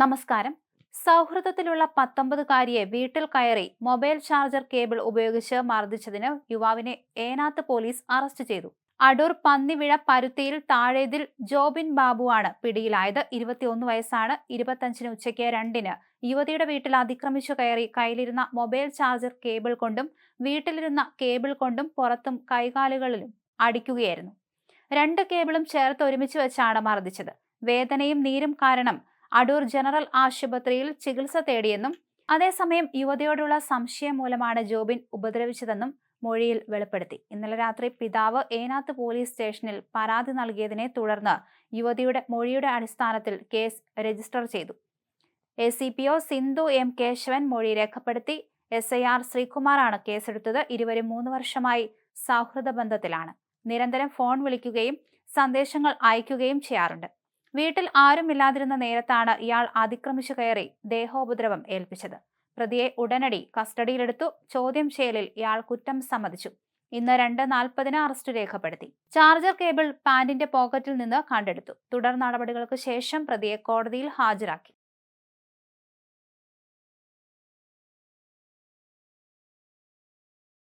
നമസ്കാരം. സൗഹൃദത്തിലുള്ള പത്തൊമ്പതുകാരിയെ വീട്ടിൽ കയറി മൊബൈൽ ചാർജർ കേബിൾ ഉപയോഗിച്ച് മർദ്ദിച്ചതിന് യുവാവിനെ ഏനാത്ത് പോലീസ് അറസ്റ്റ് ചെയ്തു. അടൂർ പന്നിവിഴ പരുത്തിയിൽ താഴേതിൽ ജോബിൻ ബാബുവാണ് പിടിയിലായത്. ഇരുപത്തിയൊന്ന് വയസ്സാണ്. ഇരുപത്തഞ്ചിന് ഉച്ചയ്ക്ക് രണ്ടിന് യുവതിയുടെ വീട്ടിൽ അതിക്രമിച്ചു കയറി കയ്യിലിരുന്ന മൊബൈൽ ചാർജർ കേബിൾ കൊണ്ടും വീട്ടിലിരുന്ന കേബിൾ കൊണ്ടും പുറത്തും കൈകാലുകളിലും അടിക്കുകയായിരുന്നു. രണ്ട് കേബിളും ചേർത്ത് ഒരുമിച്ച് വെച്ചാണ് മർദ്ദിച്ചത്. വേദനയും നീരും കാരണം അടൂർ ജനറൽ ആശുപത്രിയിൽ ചികിത്സ തേടിയെന്നും അതേസമയം യുവതിയോടുള്ള സംശയം മൂലമാണ് ജോബിൻ ഉപദ്രവിച്ചതെന്നും മൊഴിയിൽ വെളിപ്പെടുത്തി. ഇന്നലെ രാത്രി പിതാവ് ഏനാത്ത് പോലീസ് സ്റ്റേഷനിൽ പരാതി നൽകിയതിനെ തുടർന്ന് യുവതിയുടെ മൊഴിയുടെ അടിസ്ഥാനത്തിൽ കേസ് രജിസ്റ്റർ ചെയ്തു. A C P O Sindhu M Keshavan മൊഴി രേഖപ്പെടുത്തി. എസ് ഐ ആർ ശ്രീകുമാറാണ് കേസെടുത്തത്. ഇരുവരും മൂന്ന് വർഷമായി സൗഹൃദ ബന്ധത്തിലാണ്. നിരന്തരം ഫോൺ വിളിക്കുകയും സന്ദേശങ്ങൾ അയക്കുകയും ചെയ്യാറുണ്ട്. വീട്ടിൽ ആരുമില്ലാതിരുന്ന നേരത്താണ് ഇയാൾ അതിക്രമിച്ചു കയറി ദേഹോപദ്രവം ഏൽപ്പിച്ചത്. പ്രതിയെ ഉടനടി കസ്റ്റഡിയിലെടുത്തു. ചോദ്യം ചെയ്യലിൽ ഇയാൾ കുറ്റം സമ്മതിച്ചു. ഇന്ന് രണ്ട് നാൽപ്പതിന് അറസ്റ്റ് രേഖപ്പെടുത്തി. ചാർജർ കേബിൾ പാന്റിന്റെ പോക്കറ്റിൽ നിന്ന് കണ്ടെടുത്തു. തുടർ നടപടികൾക്ക് ശേഷം പ്രതിയെ കോടതിയിൽ ഹാജരാക്കി.